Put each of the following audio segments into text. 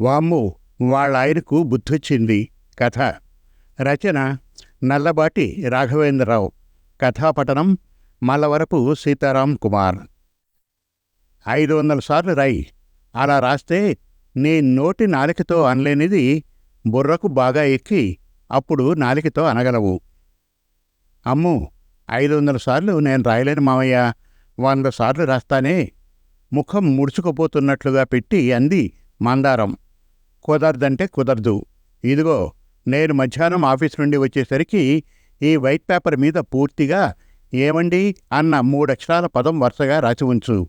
వామ్ము వాళ్ళ ఆయనకు బుద్ధొచ్చింది. కథ. రచన. నల్లబాటి రాఘవేంద్రరావు. కథాపఠనం. మల్లవరపు సీతారాం కుమార్. ఐదు వందల సార్లు రాయి. అలా రాస్తే నీ నోటి నాలికతో అనలేనిది బుర్రకు బాగా ఎక్కి అప్పుడు నాలికతో అనగలవు. అమ్ము ఐదు వందల సార్లు నేను రాయలేను మామయ్య వంద సార్లు రాస్తానే ముఖం ముడుచుకుపోతున్నట్లుగా పెట్టి అంది మందారం. కుదరదంటే కుదరదు. ఇదిగో నేను మధ్యాహ్నం ఆఫీస్ నుండి వచ్చేసరికి ఈ వైట్ పేపర్ మీద పూర్తిగా ఏమండి అన్న మూడక్షరాల పదం వరుసగా రాసి ఉంచు.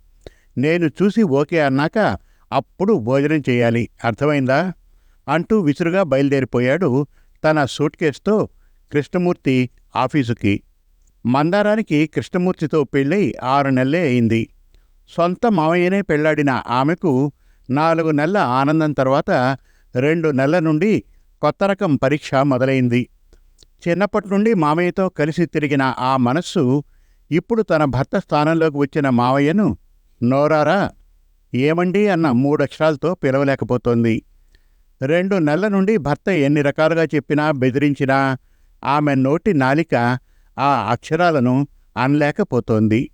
నేను చూసి ఓకే అన్నాక అప్పుడు భోజనం చేయాలి. అర్థమైందా? అంటూ విసురుగా బయలుదేరిపోయాడు తన సూట్ కేసుతో కృష్ణమూర్తి ఆఫీసుకి. మందారానికి కృష్ణమూర్తితో పెళ్ళై ఆరు నెలలే అయింది. సొంత మామయ్యనే పెళ్ళాడిన ఆమెకు నాలుగు నెలల ఆనందం తర్వాత రెండు నెలల నుండి కొత్త రకం పరీక్ష మొదలైంది. చిన్నప్పటి నుండి మామయ్యతో కలిసి తిరిగిన ఆ మనస్సు ఇప్పుడు తన భర్త స్థానంలోకి వచ్చిన మావయ్యను నోరారా ఏమండి? అన్న మూడక్షరాలతో పిలవలేకపోతోంది. రెండు నెలల నుండి భర్త ఎన్ని రకాలుగా చెప్పినా బెదిరించినా ఆమె నోటి నాలిక ఆ అక్షరాలను అనలేకపోతోంది.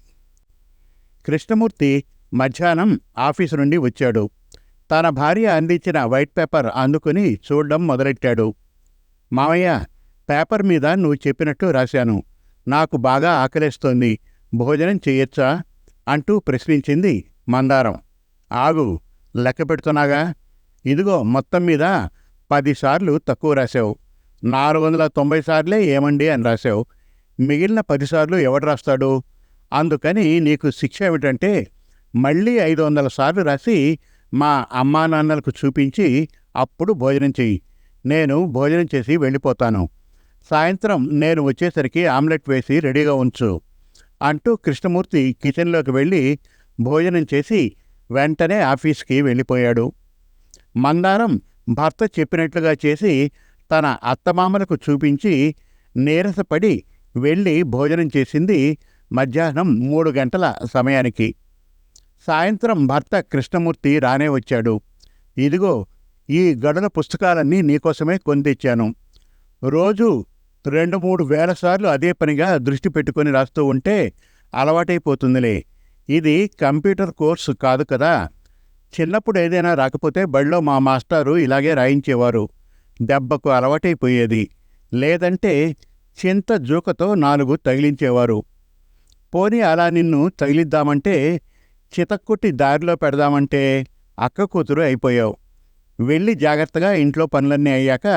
కృష్ణమూర్తి మధ్యాహ్నం ఆఫీసు నుండి వచ్చాడు. తన భార్య అందించిన వైట్ పేపర్ అందుకుని చూడడం మొదలెట్టాడు. మామయ్య పేపర్ మీద నువ్వు చెప్పినట్టు రాశాను. నాకు బాగా ఆకలేస్తోంది. భోజనం చెయ్యొచ్చా? అంటూ ప్రశ్నించింది మందారం. ఆగు లెక్క పెడుతున్నాగా. ఇదిగో మొత్తం మీద పదిసార్లు తక్కువ రాశావు. నాలుగు వందల తొంభై సార్లే ఏమండి అని రాశావు. మిగిలిన పదిసార్లు ఎవడు రాస్తాడు? అందుకని నీకు శిక్ష ఏమిటంటే మళ్ళీ ఐదు వందల సార్లు రాసి మా అమ్మా నాన్నలకు చూపించి అప్పుడు భోజనం చెయ్యి. నేను భోజనం చేసి వెళ్ళిపోతాను. సాయంత్రం నేను వచ్చేసరికి ఆమ్లెట్ వేసి రెడీగా ఉంచు అంటూ కృష్ణమూర్తి కిచెన్లోకి వెళ్ళి భోజనం చేసి వెంటనే ఆఫీస్కి వెళ్ళిపోయాడు. మందారం భర్త చెప్పినట్లుగా చేసి తన అత్తమామలకు చూపించి నీరసపడి వెళ్ళి భోజనం చేసింది మధ్యాహ్నం మూడు గంటల సమయానికి. సాయంత్రం భర్త కృష్ణమూర్తి రానే వచ్చాడు. ఇదిగో ఈ గడుల పుస్తకాలన్నీ నీకోసమే కొందిచ్చాను రోజూ రోజు రెండు మూడు వేల సార్లు అదే పనిగా దృష్టి పెట్టుకొని రాస్తూ ఉంటే అలవాటైపోతుందిలే. ఇది కంప్యూటర్ కోర్సు కాదు కదా. చిన్నప్పుడు ఏదైనా రాకపోతే బడిలో మా మాస్టారు ఇలాగే రాయించేవారు. దెబ్బకు అలవాటైపోయేది. లేదంటే చింత జూకతో నాలుగు తగిలించేవారు. పోనీ అలా నిన్ను తగిలిద్దామంటే చితక్కుట్టి దారిలో పెడదామంటే అక్క కూతురు అయిపోయావు. వెళ్ళి జాగ్రత్తగా ఇంట్లో పనులన్నీ అయ్యాక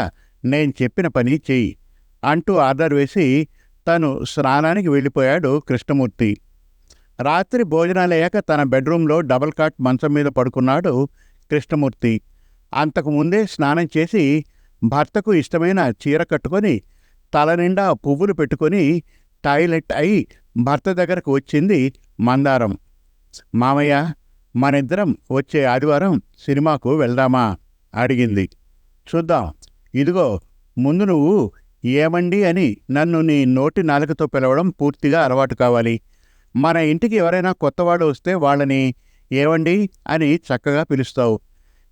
నేను చెప్పిన పని చెయ్యి అంటూ ఆర్డర్ వేసి తను స్నానానికి వెళ్ళిపోయాడు కృష్ణమూర్తి. రాత్రి భోజనాలయ్యాక తన బెడ్రూంలో డబల్ కాట్ మంచం మీద పడుకున్నాడు కృష్ణమూర్తి. అంతకుముందే స్నానం చేసి భర్తకు ఇష్టమైన చీర కట్టుకొని తల నిండా పువ్వులు పెట్టుకొని టాయిలెట్ అయి భర్త దగ్గరకు వచ్చింది మందారం. మామయ్య మనిద్దరం వచ్చే ఆదివారం సినిమాకు వెళ్దామా? అడిగింది. చూద్దాం. ఇదిగో ముందు నువ్వు ఏమండి అని నన్ను నీ నోటి నాలుకతో పిలవడం పూర్తిగా అలవాటు కావాలి. మన ఇంటికి ఎవరైనా కొత్తవాడు వస్తే వాళ్ళని ఏవండి అని చక్కగా పిలుస్తావు.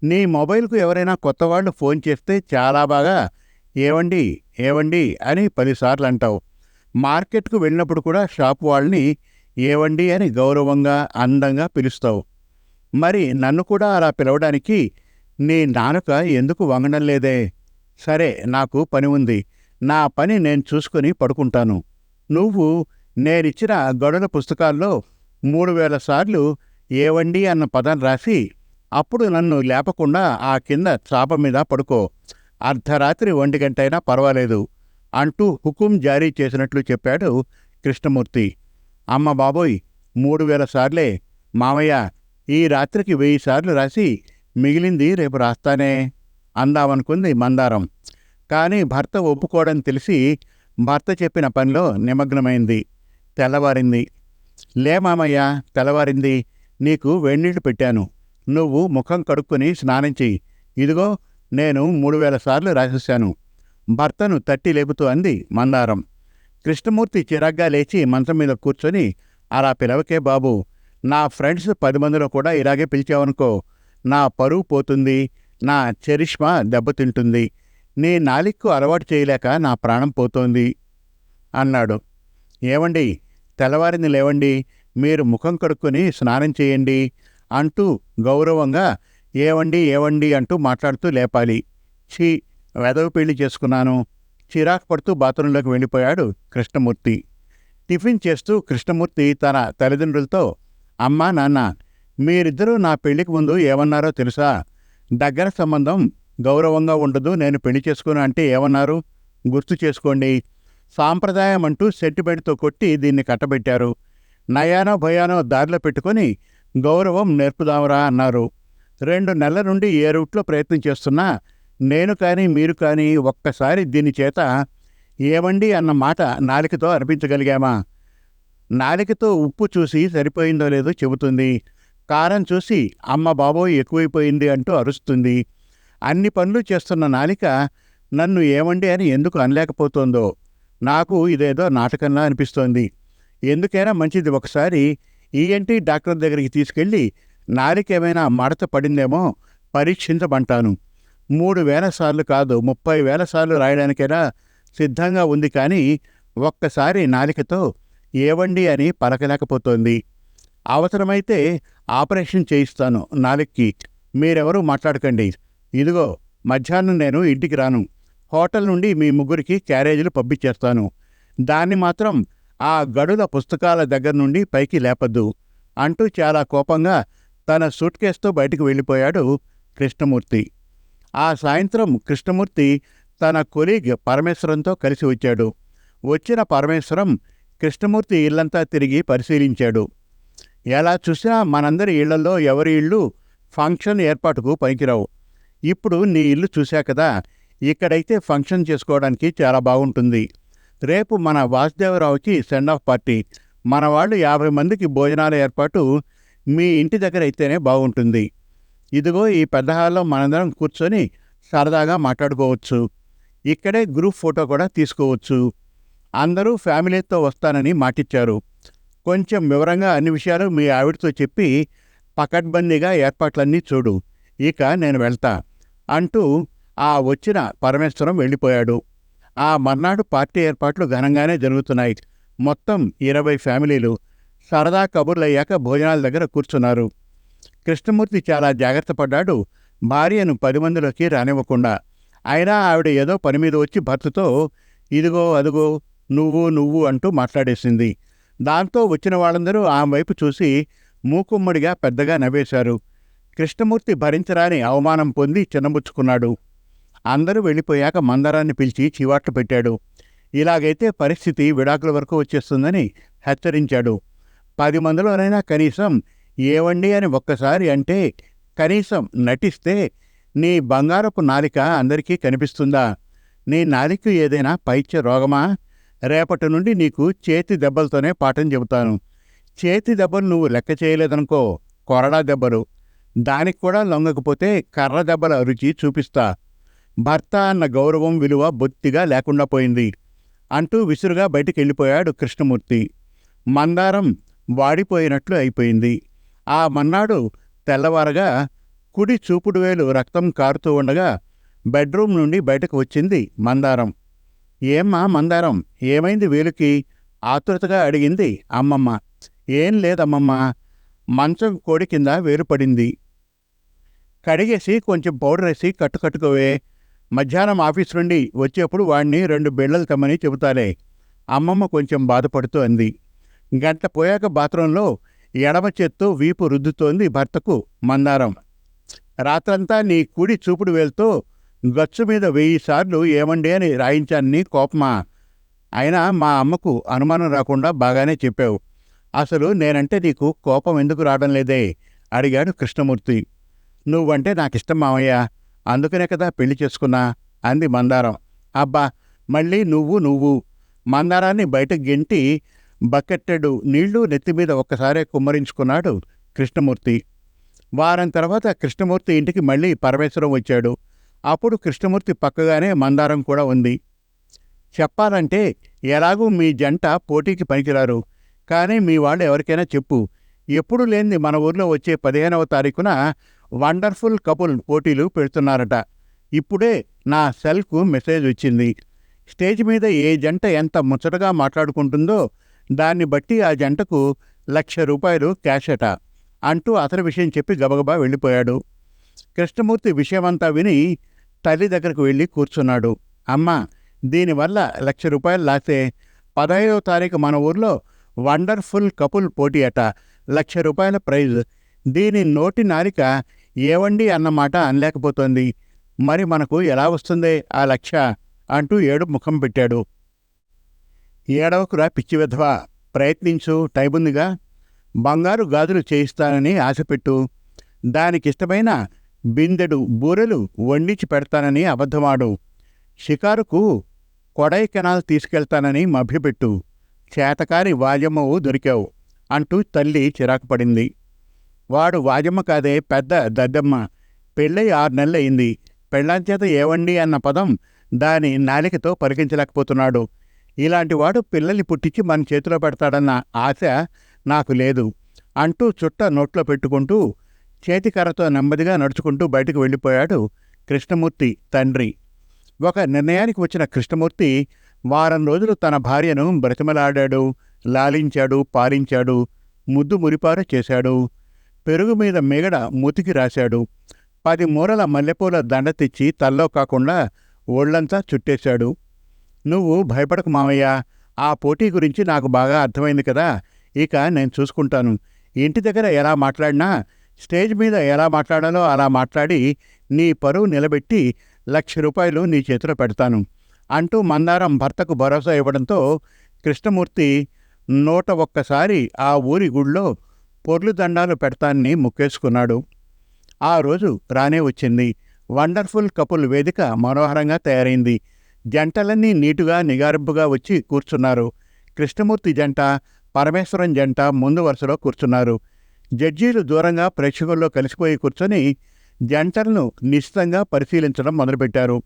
నీ మొబైల్కు ఎవరైనా కొత్తవాళ్ళు ఫోన్ చేస్తే చాలా బాగా ఏవండి ఏవండి అని పదిసార్లు అంటావు. మార్కెట్కు వెళ్ళినప్పుడు కూడా షాప్ వాళ్ళని ఏవండి అని గౌరవంగా అందంగా పిలుస్తావు. మరి నన్ను కూడా అలా పిలవడానికి నీ నానుక ఎందుకు వంగడం లేదే? సరే నాకు పని ఉంది. నా పని నేను చూసుకుని పడుకుంటాను. నువ్వు నేనిచ్చిన గడుల పుస్తకాల్లో మూడు వేల సార్లు ఏవండి అన్న పదం రాసి అప్పుడు నన్ను లేపకుండా ఆ కింద చాప మీద పడుకో. అర్ధరాత్రి ఒంటి గంటైనా పర్వాలేదు అంటూ హుకుం జారీ చేసినట్లు చెప్పాడు కృష్ణమూర్తి. అమ్మ బాబోయ్ మూడు వేల సార్లే. మామయ్య ఈ రాత్రికి వెయ్యి సార్లు రాసి మిగిలింది రేపు రాస్తానే అందామనుకుంది మందారం. కానీ భర్త ఒప్పుకోవడం తెలిసి భర్త చెప్పిన పనిలో నిమగ్నమైంది. తెల్లవారింది. లే మామయ్య తెల్లవారింది. నీకు వెన్నీళ్ళు పెట్టాను. నువ్వు ముఖం కడుక్కొని స్నానం చెయ్యి. ఇదిగో నేను మూడు వేల సార్లు రాసేశాను. భర్తను తట్టి లేపుతూ అంది మందారం. కృష్ణమూర్తి చిరాగ్గా లేచి మంచం మీద కూర్చొని అలా పిలవకే బాబు నా ఫ్రెండ్స్ పది మందిలో కూడా ఇలాగే పిలిచావనుకో నా పరువు పోతుంది నా చరిష్మా దెబ్బతింటుంది నీ నాలిక్కు అలవాటు చేయలేక నా ప్రాణం పోతోంది అన్నాడు. ఏమండి తెల్లవారింది లేవండి మీరు ముఖం కడుక్కొని స్నానం చేయండి అంటూ గౌరవంగా ఏవండి ఏవండి అంటూ మాట్లాడుతూ లేపాలి. ఛీ వెదవ పెళ్ళి చేసుకున్నాను. చిరాకు పడుతూ బాత్రూంలోకి వెళ్ళిపోయాడు కృష్ణమూర్తి. టిఫిన్ చేస్తూ కృష్ణమూర్తి తన తల్లిదండ్రులతో అమ్మా నాన్న మీరిద్దరూ నా పెళ్ళికి ముందు ఏమన్నారో తెలుసా? దగ్గర సంబంధం గౌరవంగా ఉండదు నేను పెళ్ళి చేసుకుని అంటే ఏమన్నారు? గుర్తు చేసుకోండి. సాంప్రదాయం అంటూ సెంటిమెంట్తో కొట్టి దీన్ని కట్టబెట్టారు. నయానో భయానో దారిలో పెట్టుకొని గౌరవం నేర్పుదామరా అన్నారు. రెండు నెలల నుండి ఏ రూట్లో ప్రయత్నం చేస్తున్నా నేను కానీ మీరు కానీ ఒక్కసారి దీని చేత ఏమండి అన్న మాట నాలికతో అనిపించగలిగామా నాలికతో ఉప్పు చూసి సరిపోయిందో లేదో చెబుతుంది. కారం చూసి అమ్మ బాబోయ్ ఎక్కువైపోయింది అంటూ అరుస్తుంది. అన్ని పనులు చేస్తున్న నాలిక నన్ను ఏమండి అని ఎందుకు అనలేకపోతోందో నాకు ఇదేదో నాటకంలా అనిపిస్తోంది. ఎందుకైనా మంచిది ఒకసారి ఈఎన్టీ డాక్టర్ దగ్గరికి తీసుకెళ్ళి నాలిక ఏమైనా మడత పడిందేమో పరీక్షించమంటాను. మూడు వేల సార్లు కాదు ముప్పై వేల సార్లు రాయడానికైనా సిద్ధంగా ఉంది. కానీ ఒక్కసారి నాలికతో ఏవండి అని పలకలేకపోతోంది. అవసరమైతే ఆపరేషన్ చేయిస్తాను నాలుగుకి మీరెవరూ మాట్లాడకండి. ఇదిగో మధ్యాహ్నం నేను ఇంటికి రాను. హోటల్ నుండి మీ ముగ్గురికి క్యారేజీలు పంపించేస్తాను. దాన్ని మాత్రం ఆ గడుల పుస్తకాల దగ్గర నుండి పైకి లేపద్దు. అంటూ చాలా కోపంగా తన సూట్ కేసుతో బయటికి వెళ్ళిపోయాడు కృష్ణమూర్తి. ఆ సాయంత్రం కృష్ణమూర్తి తన కొలీగ్ పరమేశ్వరంతో కలిసి వచ్చాడు. వచ్చిన పరమేశ్వరం కృష్ణమూర్తి ఇల్లంతా తిరిగి పరిశీలించాడు. ఎలా చూసినా మనందరి ఇళ్ళలో ఎవరి ఇళ్ళు ఫంక్షన్ ఏర్పాటుకు పనికిరావు. ఇప్పుడు నీ ఇల్లు చూశా కదా ఇక్కడైతే ఫంక్షన్ చేసుకోవడానికి చాలా బాగుంటుంది. రేపు మన వాసుదేవరావుకి సెండ్ ఆఫ్ పార్టీ. మన వాళ్ళు యాభై మందికి భోజనాల ఏర్పాటు మీ ఇంటి దగ్గర అయితేనే బాగుంటుంది. ఇదిగో ఈ పెద్ద హాల్లో మనందరం కూర్చొని సరదాగా మాట్లాడుకోవచ్చు. ఇక్కడే గ్రూప్ ఫోటో కూడా తీసుకోవచ్చు. అందరూ ఫ్యామిలీతో వస్తానని మాటిచ్చారు. కొంచెం వివరంగా అన్ని విషయాలు మీ ఆవిడతో చెప్పి పకడ్బందీగా ఏర్పాట్లన్నీ చూడు. ఇక నేను వెళ్తా అంటూ ఆ వచ్చిన పరమేశ్వరం వెళ్ళిపోయాడు. ఆ మర్నాడు పార్టీ ఏర్పాట్లు ఘనంగానే జరుగుతున్నాయి. మొత్తం ఇరవై ఫ్యామిలీలు. సరదా కబుర్లయ్యాక భోజనాల దగ్గర కూర్చున్నారు. కృష్ణమూర్తి చాలా జాగ్రత్త పడ్డాడు. భార్యను పది మందిలోకి రానివ్వకుండా. అయినా ఆవిడ ఏదో పని మీద వచ్చి భర్తతో ఇదిగో అదిగో నువ్వు నువ్వు అంటూ మాట్లాడేసింది. దాంతో వచ్చిన వాళ్ళందరూ ఆమె వైపు చూసి మూకుమ్మడిగా పెద్దగా నవ్వేశారు. కృష్ణమూర్తి భరించరాని అవమానం పొంది చిన్నబుచ్చుకున్నాడు అందరూ వెళ్ళిపోయాక మందరాన్ని పిలిచి చివాట్లు పెట్టాడు. ఇలాగైతే పరిస్థితి విడాకుల వరకు వచ్చేస్తుందని హెచ్చరించాడు. పది మందిలోనైనా కనీసం ఏవండి అని ఒక్కసారి అంటే కనీసం నటిస్తే నీ బంగారపు నాలిక అందరికీ కనిపిస్తుందా? నీ నాలిక ఏదైనా పైత్య రోగమా? రేపటి నుండి నీకు చేతి దెబ్బలతోనే పాఠం చెబుతాను. చేతి దెబ్బలు నువ్వు లెక్క చేయలేదనుకో కొరడా దెబ్బలు. దానికి కూడా లొంగకపోతే కర్ర దెబ్బల రుచి చూపిస్తా. భర్త అన్న గౌరవం విలువ బొత్తిగా లేకుండా పోయింది. అంటూ విసురుగా బయటికి వెళ్ళిపోయాడు కృష్ణమూర్తి. మందారం వాడిపోయినట్లు అయిపోయింది. ఆ మన్నాడు తెల్లవారగా కుడి చూపుడు వేలు రక్తం కారుతూ ఉండగా బెడ్రూమ్ నుండి బయటకు వచ్చింది మందారం. ఏమ్మా మందారం? ఏమైంది వేలుకి? ఆతురతగా అడిగింది అమ్మమ్మ. ఏం లేదమ్మమ్మ. మంచం కోడి కింద వేలు పడింది కడిగేసి కొంచెం పౌడర్ వేసి కట్టుకట్టుకోవే మధ్యాహ్నం ఆఫీస్ నుండి వచ్చేప్పుడు వాడిని రెండు బిళ్ళలు తెమ్మని చెబుతాలే. అమ్మమ్మ కొంచెం బాధపడుతూ అంది. గంట పోయాక బాత్రూంలో ఎడమ చేత్తో వీపు రుద్దుతోంది భర్తకు మందారం. రాత్రంతా నీ కుడి చూపుడు వేలుతో గచ్చు మీద వెయ్యి సార్లు ఏమండి అని రాయించానని కోపమా? అయినా మా అమ్మకు అనుమానం రాకుండా బాగానే చెప్పావు. అసలు నేనంటే నీకు కోపం ఎందుకు రావడం లేదే? అడిగాడు కృష్ణమూర్తి. నువ్వంటే నాకిష్టం మామయ్య అందుకనే కదా పెళ్ళి చేసుకున్నా అంది మందారం. అబ్బా మళ్ళీ నువ్వు నువ్వు. మందారాన్ని బయట గెంటి బకెట్టెడు నీళ్ళు నెత్తిమీద ఒక్కసారే కుమ్మరించుకున్నాడు కృష్ణమూర్తి. వారం తర్వాత కృష్ణమూర్తి ఇంటికి మళ్ళీ పరమేశ్వరం వచ్చాడు. అప్పుడు కృష్ణమూర్తి పక్కగానే మందారం కూడా ఉంది. చెప్పాలంటే ఎలాగూ మీ జంట పోటీకి పనికిరారు. కానీ మీ వాళ్ళు ఎవరికైనా చెప్పు. ఎప్పుడు లేనిది మన ఊర్లో వచ్చే పదిహేనవ తారీఖున వండర్ఫుల్ కపుల్ పోటీలు పెడుతున్నారట. ఇప్పుడే నా సెల్కు మెసేజ్ వచ్చింది. స్టేజ్ మీద ఏ జంట ఎంత ముచ్చటగా మాట్లాడుకుంటుందో దాన్ని బట్టి ఆ జంటకు లక్ష రూపాయలు క్యాష్ అట అంటూ అతని విషయం చెప్పి గబగబా వెళ్ళిపోయాడు. కృష్ణమూర్తి విషయమంతా విని తల్లి దగ్గరకు వెళ్ళి కూర్చున్నాడు. అమ్మ దీనివల్ల లక్ష రూపాయలు లాస్తే పదహైదవ తారీఖు మన ఊర్లో వండర్ఫుల్ కపుల్ పోటీ అట. లక్ష రూపాయల ప్రైజ్. దీని నోటి నారిక ఏవండి అన్నమాట అనలేకపోతోంది. మరి మనకు ఎలా వస్తుంది ఆ లక్ష? అంటూ ఏడు ముఖం పెట్టాడు. ఏడవకురా పిచ్చి విధవా. ప్రయత్నించు టైముందిగా బంగారు గాజులు చేయిస్తానని ఆశపెట్టు. దానికిష్టమైన బిందెడు బూరెలు వండించి పెడతానని అబద్ధమాడు. షికారుకు కొడైకెనాల్ తీసుకెళ్తానని మభ్యపెట్టు. చేతకారి వాజమ్మవు దొరికావు అంటూ తల్లి చిరాకు పడింది వాడు వాజమ్మ కాదే పెద్ద దద్దమ్మ. పెళ్ళై ఆరు నెలలయింది. పెళ్ళాంచేత ఏవండి అన్న పదం దాని నాలికతో పలికించలేకపోతున్నాడు ఇలాంటి వాడు పిల్లల్ని పుట్టించి మన చేతిలో పెడతాడన్న ఆశ నాకు లేదు అంటూ చుట్ట నోట్లో పెట్టుకుంటూ చేతికర్రతో నెమ్మదిగా నడుచుకుంటూ బయటకు వెళ్ళిపోయాడు కృష్ణమూర్తి తండ్రి. ఒక నిర్ణయానికి వచ్చిన కృష్ణమూర్తి వారం రోజులు తన భార్యను బ్రతిమలాడాడు లాలించాడు పాలించాడు ముద్దు మురిపార చేశాడు పెరుగు మీద మిగడ ముతికి రాశాడు పది మూరల మల్లెపూల దండ తెచ్చి తల్లో కాకుండా ఒళ్ళంతా చుట్టేశాడు. నువ్వు భయపడకు మామయ్య ఆ పోటీ గురించి నాకు బాగా అర్థమైంది కదా. ఇక నేను చూసుకుంటాను. ఇంటి దగ్గర ఎలా మాట్లాడినా స్టేజ్ మీద ఎలా మాట్లాడాలో అలా మాట్లాడి నీ పరువు నిలబెట్టి లక్ష రూపాయలు నీ చేతిలో పెడతాను అంటూ మందారం భర్తకు భరోసా ఇవ్వడంతో కృష్ణమూర్తి నూట ఒక్కసారి ఆ ఊరి గుళ్ళో పొర్లు దండాలు పెడతానని ముక్కేసుకున్నాడు. ఆ రోజు రానే వచ్చింది. వండర్ఫుల్ కపుల్ వేదిక మనోహరంగా తయారైంది. జంటలన్నీ నీటుగా నిగారింపుగా వచ్చి కూర్చున్నారు. కృష్ణమూర్తి జంట పరమేశ్వరం జంట ముందు వరుసలో కూర్చున్నారు. జడ్జీలు దూరంగా ప్రేక్షకుల్లో కలిసిపోయి కూర్చొని జంటలను నిశ్చితంగా పరిశీలించడం మొదలుపెట్టారు.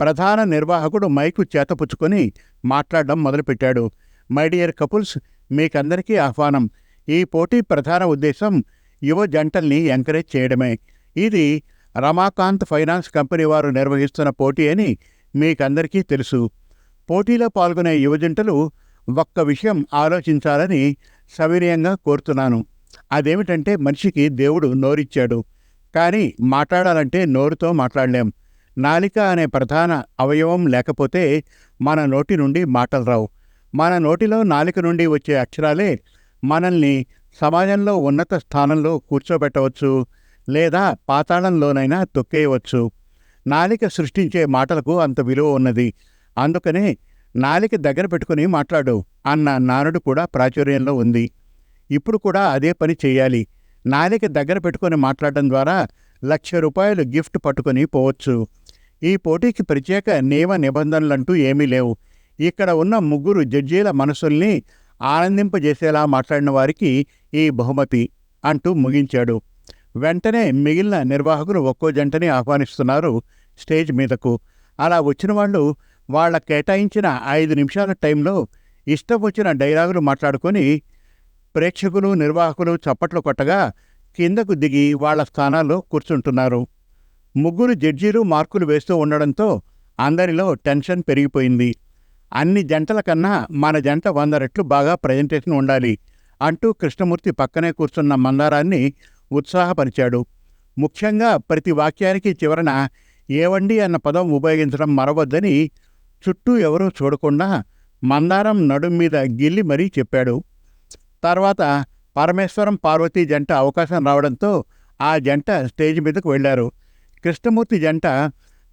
ప్రధాన నిర్వాహకుడు మైకు చేతపుచ్చుకొని మాట్లాడడం మొదలుపెట్టాడు. మై డియర్ కపుల్స్ మీకందరికీ ఆహ్వానం. ఈ పోటీ ప్రధాన ఉద్దేశం యువ జంటల్ని ఎంకరేజ్ చేయడమే. ఇది రమాకాంత్ ఫైనాన్స్ కంపెనీ వారు నిర్వహిస్తున్న పోటీ అని మీకందరికీ తెలుసు. పోటీలో పాల్గొనే యువజంటలు ఒక్క విషయం ఆలోచించాలని సవినయంగా కోరుతున్నాను. అదేమిటంటే మనిషికి దేవుడు నోరిచ్చాడు. కానీ మాట్లాడాలంటే నోరుతో మాట్లాడలేం. నాలిక అనే ప్రధాన అవయవం లేకపోతే మన నోటి నుండి మాటలు రావు. మన నోటిలో నాలిక నుండి వచ్చే అక్షరాలే మనల్ని సమాజంలో ఉన్నత స్థానంలో కూర్చోబెట్టవచ్చు లేదా పాతాళంలోనైనా తొక్కేయవచ్చు. నాలిక సృష్టించే మాటలకు అంత విలువ ఉన్నది. అందుకనే నాలిక దగ్గర పెట్టుకుని మాట్లాడు అన్న నానుడు కూడా ప్రాచుర్యంలో ఉంది. ఇప్పుడు కూడా అదే పని చేయాలి. నాలిక దగ్గర పెట్టుకొని మాట్లాడడం ద్వారా లక్ష రూపాయలు గిఫ్ట్ పట్టుకొని పోవచ్చు. ఈ పోటీకి ప్రత్యేక నియమ నిబంధనలంటూ ఏమీ లేవు. ఇక్కడ ఉన్న ముగ్గురు జడ్జీల మనసుల్ని ఆనందింపజేసేలా మాట్లాడిన వారికి ఈ బహుమతి అంటూ ముగించాడు. వెంటనే మిగిలిన నిర్వాహకులు ఒక్కో జంటని ఆహ్వానిస్తున్నారు స్టేజ్ మీదకు. అలా వచ్చిన వాళ్ళు వాళ్ళ కేటాయించిన ఐదు నిమిషాల టైంలో ఇష్టం వచ్చిన డైలాగులు మాట్లాడుకొని ప్రేక్షకులు నిర్వాహకులు చప్పట్లు కొట్టగా కిందకు దిగి వాళ్ళ స్థానాల్లో కూర్చుంటున్నారు. ముగ్గురు జడ్జీలు మార్కులు వేస్తూ ఉండడంతో అందరిలో టెన్షన్ పెరిగిపోయింది. అన్ని జంటల కన్నా మన జంట వంద రెట్లు బాగా ప్రజెంటేషన్ ఉండాలి అంటూ కృష్ణమూర్తి పక్కనే కూర్చున్న మందారాన్ని ఉత్సాహపరిచాడు. ముఖ్యంగా ప్రతి వాక్యానికి చివరన ఏవండి అన్న పదం ఉపయోగించడం మరవద్దని చుట్టూ ఎవరూ చూడకుండా మందారం నడుం మీద గిల్లి మరీ చెప్పాడు. తర్వాత పరమేశ్వరం పార్వతీ జంట అవకాశం రావడంతో ఆ జంట స్టేజ్ మీదకు వెళ్ళారు. కృష్ణమూర్తి జంట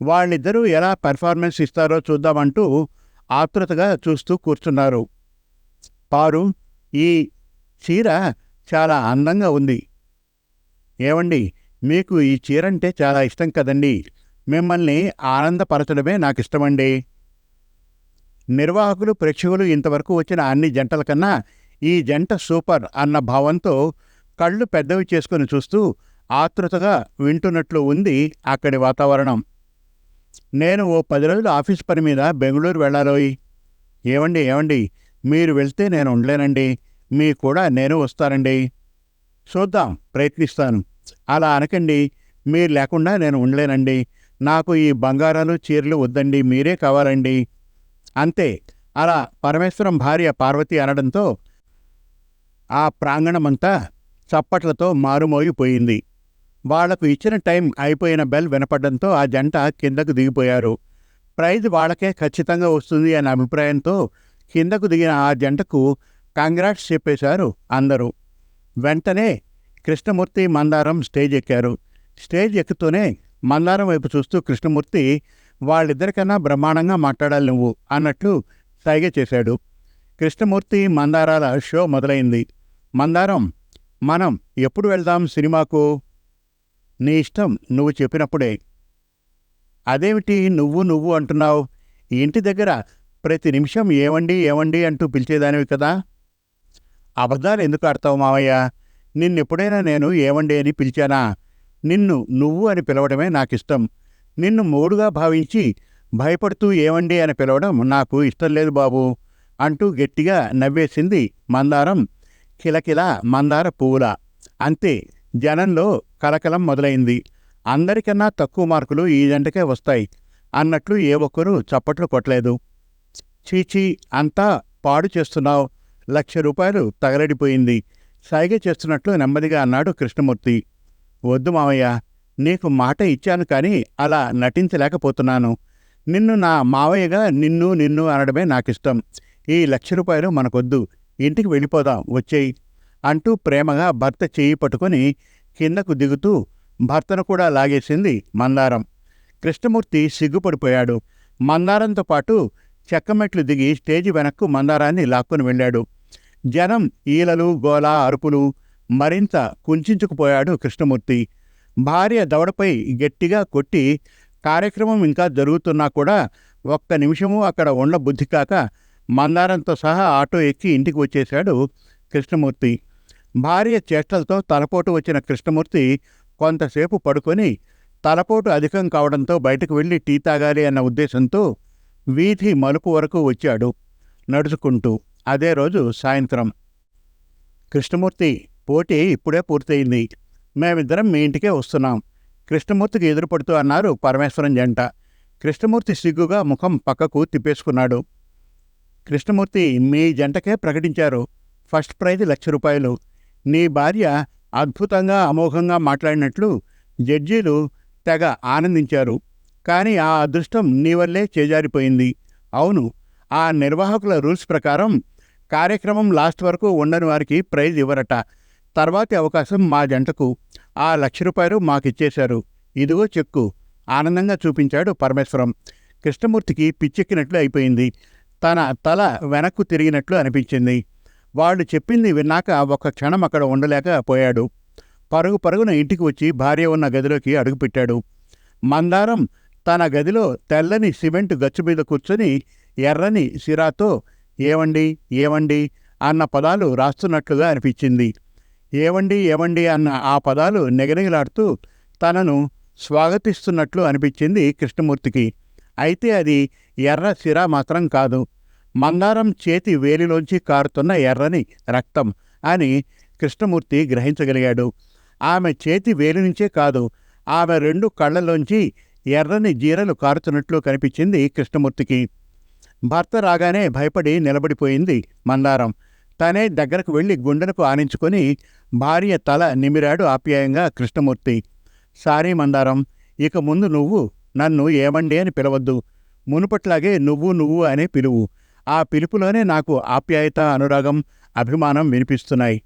వాళ్ళిద్దరూ ఎలా పెర్ఫార్మెన్స్ ఇస్తారో చూద్దామంటూ ఆతృతగా చూస్తూ కూర్చున్నారు. పారు ఈ చీర చాలా అందంగా ఉంది. ఏమండి మీకు ఈ చీర అంటే చాలా ఇష్టం కదండి. మిమ్మల్ని ఆనందపరచడమే నాకు ఇష్టమండి నిర్వాహకులు ప్రేక్షకులు ఇంతవరకు వచ్చిన అన్ని జంటల కన్నా ఈ జంట సూపర్ అన్న భావంతో కళ్ళు పెద్దవి చేసుకుని చూస్తూ ఆతృతగా వింటున్నట్లు ఉంది అక్కడి వాతావరణం. నేను ఓ పది రోజులు ఆఫీస్ పని మీద బెంగళూరు వెళ్ళాలోయ్. ఏమండి ఏమండి మీరు వెళ్తే నేను ఉండలేనండి. మీ కూడా నేను వస్తానండి. చూద్దాం ప్రయత్నిస్తాను. అలా అనకండి మీరు లేకుండా నేను ఉండలేనండి. నాకు ఈ బంగారాలు చీరలు వద్దండి మీరే కావాలండి. అంతే. అలా పరమేశ్వరం భార్య పార్వతి అనడంతో ఆ ప్రాంగణమంతా చప్పట్లతో మారుమోగిపోయింది. వాళ్ళకు ఇచ్చిన టైం అయిపోయిన బెల్ వినపడంతో ఆ జంట కిందకు దిగిపోయారు. ప్రైజ్ వాళ్ళకే ఖచ్చితంగా వస్తుంది అనే అభిప్రాయంతో కిందకు దిగిన ఆ జంటకు కంగ్రాట్స్ చెప్పేశారు అందరూ. వెంటనే కృష్ణమూర్తి మందారం స్టేజ్ ఎక్కారు. స్టేజ్ ఎక్కుతూనే మందారం వైపు చూస్తూ కృష్ణమూర్తి వాళ్ళిద్దరికన్నా బ్రహ్మాండంగా మాట్లాడాలి నువ్వు అన్నట్లు సైగ చేశాడు. కృష్ణమూర్తి మందారాల షో మొదలైంది. మందారం మనం ఎప్పుడు వెళ్దాం సినిమాకు? నీ ఇష్టం నువ్వు చెప్పినప్పుడే. అదేమిటి నువ్వు నువ్వు అంటున్నావు? ఈ ఇంటి దగ్గర ప్రతి నిమిషం ఏవండి ఏవండి అంటూ పిలిచేదానివి కదా? అబద్ధాలు ఎందుకు ఆడతావు మావయ్య? నిన్నెప్పుడైనా నేను ఏవండి అని పిలిచానా? నిన్ను నువ్వు అని పిలవడమే నాకిష్టం. నిన్ను మూడుగా భావించి భయపడుతూ ఏవండి అని పిలవడం నాకు ఇష్టం లేదు బాబు అంటూ గట్టిగా నవ్వేసింది మందారం కిలకిల మందార పువ్వుల. అంతే జనంలో కలకలం మొదలైంది. అందరికన్నా తక్కువ మార్కులు ఈ జంటకే వస్తాయి అన్నట్లు ఏ ఒక్కరూ చప్పట్లు కొట్టలేదు. చీచీ అంతా పాడు చేస్తున్నావు. లక్ష రూపాయలు తగలడిపోయింది. సైగ చేస్తున్నట్లు నెమ్మదిగా అన్నాడు కృష్ణమూర్తి. వద్దు మావయ్య నీకు మాట ఇచ్చాను కానీ అలా నటించలేకపోతున్నాను. నిన్ను నా మావయ్యగా నిన్ను నిన్ను అనడమే నాకిష్టం. ఈ లక్ష రూపాయలు మనకొద్దు. ఇంటికి వెళ్ళిపోదాం వచ్చేయి అంటూ ప్రేమగా భర్త చేయి పట్టుకొని కిందకు దిగుతూ భర్తను కూడా లాగేసింది మందారం. కృష్ణమూర్తి సిగ్గుపడిపోయాడు. మందారంతో పాటు చెక్కమెట్లు దిగి స్టేజి వెనక్కు మందారాన్ని లాక్కొని వెళ్ళాడు. జనం ఈలలు గోల అరుపులు మరింత కుంచుకుపోయాడు కృష్ణమూర్తి. భార్య దవడపై గట్టిగా కొట్టి కార్యక్రమం ఇంకా జరుగుతున్నా కూడా ఒక్క నిమిషము అక్కడ ఉండ బుద్ధి కాక మందారంతో సహా ఆటో ఎక్కి ఇంటికి వచ్చేశాడు కృష్ణమూర్తి. భార్య చేష్టలతో తలపోటు వచ్చిన కృష్ణమూర్తి కొంతసేపు పడుకొని తలపోటు అధికం కావడంతో బయటకు వెళ్ళి టీ తాగాలి అన్న ఉద్దేశంతో వీధి మలుపు వరకు వచ్చాడు నడుచుకుంటూ. అదే రోజు సాయంత్రం. కృష్ణమూర్తి పోటీ ఇప్పుడే పూర్తయింది. మేమిద్దరం మీ ఇంటికే వస్తున్నాం. కృష్ణమూర్తికి ఎదురుపడుతూ అన్నారు పరమేశ్వరం జంట. కృష్ణమూర్తి సిగ్గుగా ముఖం పక్కకు తిప్పేసుకున్నాడు. కృష్ణమూర్తి మీ జంటకే ప్రకటించారు. ఫస్ట్ ప్రైజ్ లక్ష రూపాయలు. నీ భార్య అద్భుతంగా అమోఘంగా మాట్లాడినట్లు జడ్జీలు తెగ ఆనందించారు. కానీ ఆ అదృష్టం నీ వల్లే చేజారిపోయింది. అవును ఆ నిర్వాహకుల రూల్స్ ప్రకారం కార్యక్రమం లాస్ట్ వరకు ఉండని వారికి ప్రైజ్ ఇవ్వరట. తర్వాతి అవకాశం మా జంటకు. ఆ లక్ష రూపాయలు మాకిచ్చేశారు. ఇదిగో చెక్కు. ఆనందంగా చూపించాడు పరమేశ్వరం. కృష్ణమూర్తికి పిచ్చెక్కినట్లు అయిపోయింది. తన తల వెనక్కు తిరిగినట్లు అనిపించింది. వాళ్ళు చెప్పింది విన్నాక ఒక క్షణం అక్కడ ఉండలేకపోయాడు పరుగు పరుగున ఇంటికి వచ్చి భార్య ఉన్న గదిలోకి అడుగుపెట్టాడు మందారం తన గదిలో తెల్లని సిమెంట్ గచ్చు మీద కూర్చొని ఎర్రని సిరాతో ఏవండి? ఏవండి? అన్న పదాలు రాస్తున్నట్లుగా అనిపించింది. ఏవండి? ఏవండి? అన్న ఆ పదాలు నెగనెగలాడుతూ తనను స్వాగతిస్తున్నట్లు అనిపించింది కృష్ణమూర్తికి. అయితే అది ఎర్ర సిరా మాత్రం కాదు. మందారం చేతి వేలిలోంచి కారుతున్న ఎర్రని రక్తం అని కృష్ణమూర్తి గ్రహించగలిగాడు. ఆమె చేతి వేలి నుంచే కాదు ఆమె రెండు కళ్ళలోంచి ఎర్రని జీరలు కారుతున్నట్లు కనిపించింది కృష్ణమూర్తికి. భర్త రాగానే భయపడి నిలబడిపోయింది మందారం. తనే దగ్గరకు వెళ్ళి గుండెలకు ఆనించుకొని భార్య తల నిమిరాడు ఆప్యాయంగా కృష్ణమూర్తి. సారీ మందారం ఇక ముందు నువ్వు నన్ను ఏమండి అని పిలవద్దు. మునుపట్లాగే నువ్వు నువ్వు అనే పిలువు. ఆ పిలుపులోనే నాకు ఆప్యాయత అనురాగం అభిమానం వినిపిస్తున్నాయి.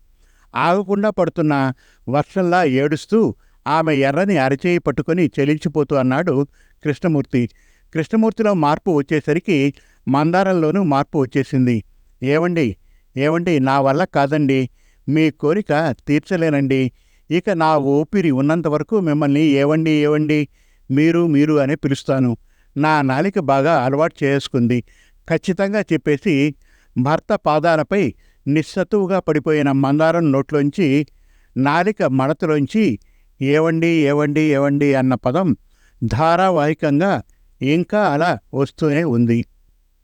ఆగకుండా పడుతున్న వర్షంలా ఏడుస్తూ ఆమె ఎర్రని అరచేయి పట్టుకొని చెలించిపోతూ అన్నాడు కృష్ణమూర్తి. కృష్ణమూర్తిలో మార్పు వచ్చేసరికి మందారంలోనూ మార్పు వచ్చేసింది. ఏవండి? ఏవండి? నా వల్ల కాదండి. మీ కోరిక తీర్చలేనండి. ఇక నా ఊపిరి ఉన్నంత వరకు మిమ్మల్ని ఏవండి ఏవండి? మీరు మీరు అని పిలుస్తాను. నా నాలిక బాగా అలవాటు చేసుకుంది. ఖచ్చితంగా చెప్పేసి భర్త పాదాలపై నిస్సత్తువుగా పడిపోయిన మందారం నోట్లోంచి నాలిక మడతలోంచి ఏవండి ఏవండి ఏవండి అన్న పదం ధారావాహికంగా ఇంకా అలా వస్తూనే ఉంది.